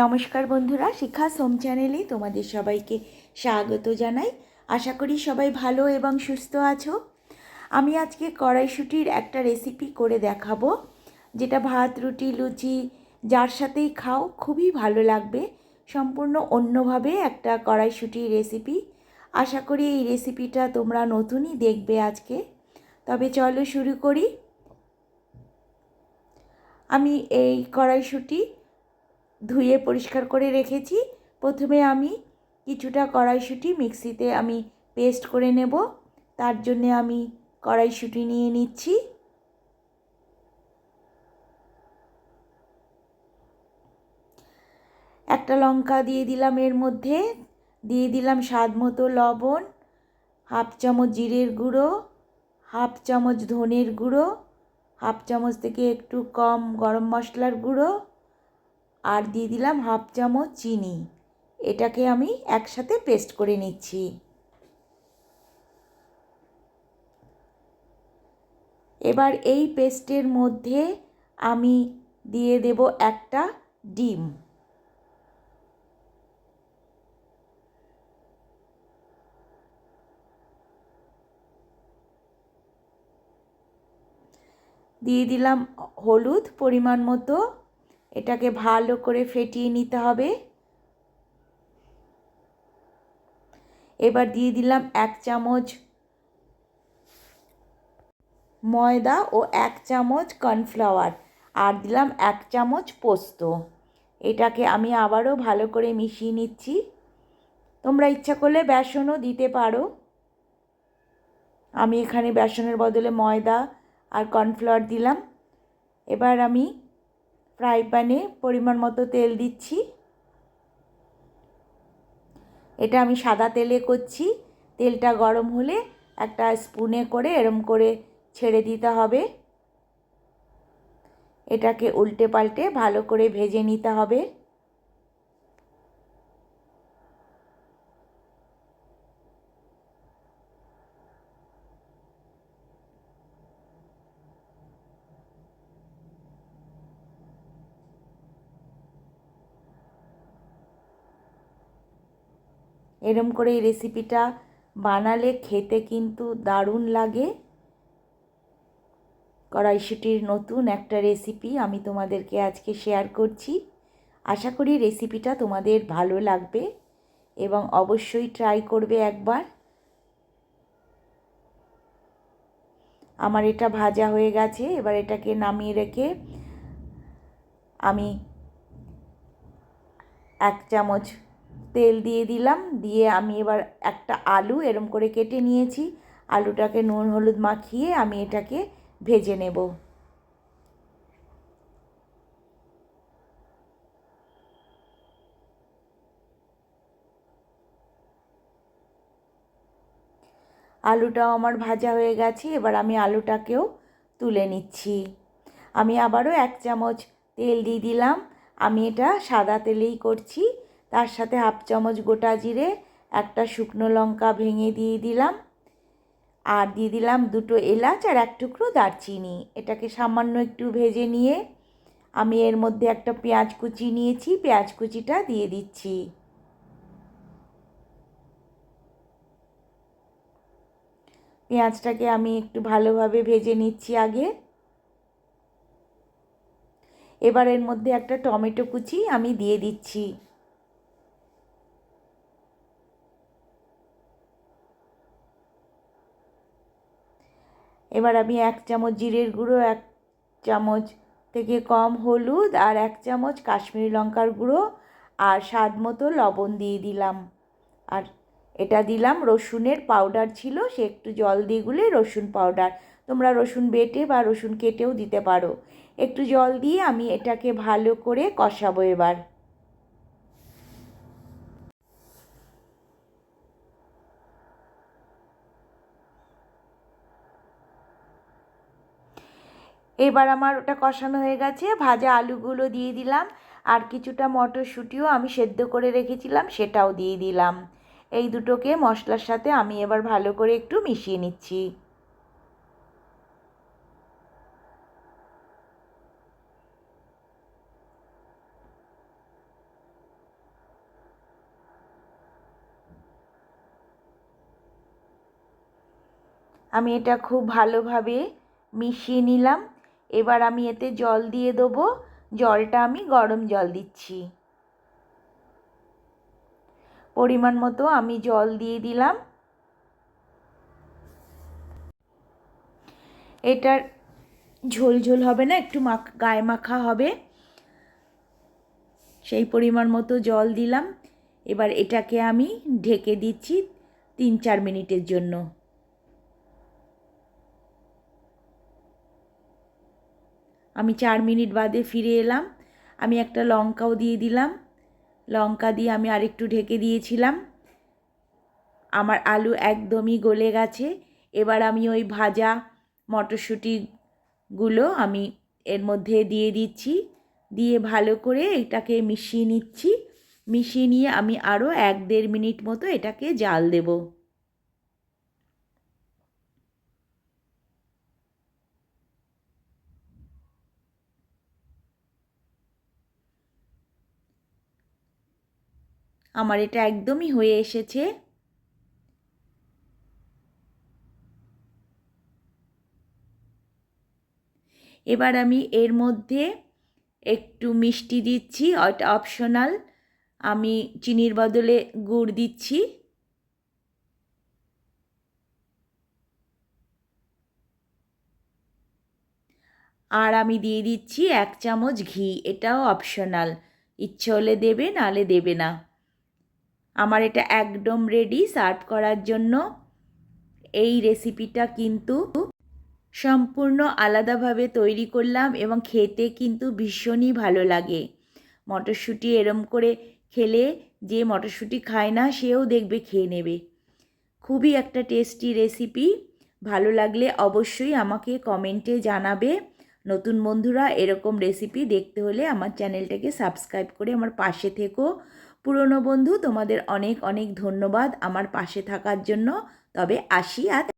নমস্কার বন্ধুরা শিক্ষা সোম চ্যানেলে তোমাদের সবাইকে স্বাগত জানাই। আশা করি সবাই ভালো এবং সুস্থ আছো। আমি আজকে কড়াইশুটির একটা রেসিপি করে দেখাবো, যেটা ভাত, রুটি, লুচি, যার সাথেই খাও, খুবই ভালো লাগবে। সম্পূর্ণ অন্যভাবে একটা কড়াইশুটির রেসিপি আশা করি এই রেসিপিটা তোমরা নতুনই দেখবে আজকে। তবে চলো শুরু করি। আমি এই কড়াইশুটি ধুয়ে পরিষ্কার করে রেখেছি। প্রথমে আমি কিছুটা কড়াইশুঁটি মিক্সিতে আমি পেস্ট করে নেব। তার জন্যে আমি কড়াইশুঁটি নিয়ে নিচ্ছি। একটা লঙ্কা দিয়ে দিলাম এর মধ্যে। দিয়ে দিলাম স্বাদ মতো লবণ, হাফ চামচ জিরের গুঁড়ো, হাফ চামচ ধনের গুঁড়ো, হাফ চামচ থেকে একটু কম গরম মশলার গুঁড়ো। আর দিয়ে দিলাম হাফ চামচ চিনি। এটাকে আমি একসাথে পেস্ট করে নিচ্ছি। এবার এই পেস্টের মধ্যে আমি দিয়ে দেব একটা ডিম। দিয়ে দিলাম হলুদ পরিমাণ মতো এটাকে ভালো করে ফেটিয়ে নিতে হবে। এবার দিয়ে দিলাম এক চামচ ময়দা ও এক চামচ কর্নফ্লাওয়ার। আর দিলাম এক চামচ পোস্ত। এটাকে আমি আবারও ভালো করে মিশিয়ে নিচ্ছি। তোমরা ইচ্ছা করলে বেসনও দিতে পারো। আমি এখানে বেসনের বদলে ময়দা আর কর্নফ্লাওয়ার দিলাম। এবার আমি ফ্রাই প্যানে পরিমাণ মতো তেল দিচ্ছি। এটা আমি সাদা তেলে করছি। তেলটা গরম হলে একটা স্পুনে করে এরম করে ছেড়ে দিতে হবে। এটাকে উল্টে পাল্টে ভালো করে ভেজে নিতে হবে। এরম করে এই রেসিপিটা বানালে খেতে কিন্তু দারুণ লাগে। কড়াইশুটির নতুন একটা রেসিপি আমি তোমাদেরকে আজকে শেয়ার করছি। আশা করি রেসিপিটা তোমাদের ভালো লাগবে এবং অবশ্যই ট্রাই করবে একবার। আমার এটা ভাজা হয়ে গেছে, এবার এটাকে নামিয়ে রেখে আমি এক চামচ তেল দিয়ে দিলাম, দিয়ে আমি এবার একটা আলু এরম করে কেটে নিয়েছি। আলুটাকে নুন, হলুদ মাখিয়ে আমি এটাকে ভেজে নেব। আলুটাও আমার ভাজা হয়ে গেছে, এবার আমি আলুটাকেও তুলে নিচ্ছি। আমি আবারও এক চামচ তেল দিয়ে দিলাম। আমি এটা সাদা তেলেই করছি। তার সাথে হাফ চামচ গোটা জিরে, একটা শুকনো লঙ্কা ভেঙে দিয়ে দিলাম। আর দিয়ে দিলাম দুটো এলাচ আর এক টুকরো দারচিনি। এটাকে সামান্য একটু ভেজে নিয়ে আমি এর মধ্যে একটা পেঁয়াজ কুচি নিয়েছি। পেঁয়াজ কুচিটা দিয়ে দিচ্ছি। পেঁয়াজটাকে আমি একটু ভালোভাবে ভেজে নিচ্ছি আগে। এবার এর মধ্যে একটা টমেটো কুচি আমি দিয়ে দিচ্ছি। এবার আমি এক চামচ জিরের গুঁড়ো, এক চামচ থেকে কম হলুদ আর এক চামচ কাশ্মীরি লঙ্কার গুঁড়ো আর স্বাদ মতো লবণ দিয়ে দিলাম। আর এটা দিলাম রসুনের পাউডার ছিল, সে একটু জল দিয়ে গুলে রসুন পাউডার তোমরা রসুন বেটে বা রসুন কেটেও দিতে পারো। একটু জল দিয়ে আমি এটাকে ভালো করে কষাবো এবার। এবার আমার ওটা কষানো হয়ে গেছে, ভাজা আলুগুলো দিয়ে দিলাম, আর কিছুটা মটরশুঁটিও আমি সেদ্ধ করে রেখেছিলাম, সেটাও দিয়ে দিলাম। এই দুটোকে মশলার সাথে আমি এবার ভালো করে একটু মিশিয়ে নিচ্ছি। আমি এটা খুব ভালোভাবে মিশিয়ে নিলাম। এবার আমি এতে জল দিয়ে দেবো। জলটা আমি গরম জল দিচ্ছি। পরিমাণ মতো আমি জল দিয়ে দিলাম। এটার ঝোল ঝোল হবে না, একটু মাখ, গায়ে মাখা হবে। সেই পরিমাণ মতো জল দিলাম। এবার এটাকে আমি ঢেকে দিচ্ছি তিন চার মিনিটের জন্য। আমি চার মিনিট বাদে ফিরে এলাম। আমি একটা লঙ্কাও দিয়ে দিলাম। লঙ্কা দিয়ে আমি আরেকটু ঢেকে দিয়েছিলাম। আমার আলু একদমই গলে গেছে। এবার আমি ওই ভাজা মটরশুঁটিগুলো আমি এর মধ্যে দিয়ে দিচ্ছি। দিয়ে ভালো করে এটাকে মিশিয়ে নিচ্ছি। মিশিয়ে নিয়ে আমি আরও এক দেড় মিনিট মতো এটাকে জাল দেব। আমার এটা একদমই হয়ে এসেছে। এবার আমি এর মধ্যে একটু মিষ্টি দিচ্ছি ওটা অপশনাল আমি চিনির বদলে গুড় দিচ্ছি। আর আমি দিয়ে দিচ্ছি এক চামচ ঘি, এটাও অপশনাল ইচ্ছে হলে দেবে নালে দেবে না। আমার এটা একদম রেডি সার্ভ করার জন্য। এই রেসিপিটা কিন্তু সম্পূর্ণ আলাদাভাবে তৈরি করলাম এবং খেতে কিন্তু ভীষণই ভালো লাগে। মটরশুঁটি এরম করে খেলে যে মটরশুঁটি খায় না, সেও দেখবে, খেয়ে নেবে। খুবই একটা টেস্টি রেসিপি ভালো লাগলে অবশ্যই আমাকে কমেন্টে জানাবে। নতুন বন্ধুরা এরকম রেসিপি দেখতে হলে আমার চ্যানেলটাকে সাবস্ক্রাইব করে আমার পাশে থেকো। পুরনো বন্ধু তোমাদের অনেক অনেক ধন্যবাদ আমার পাশে থাকার জন্য। তবে আসি আর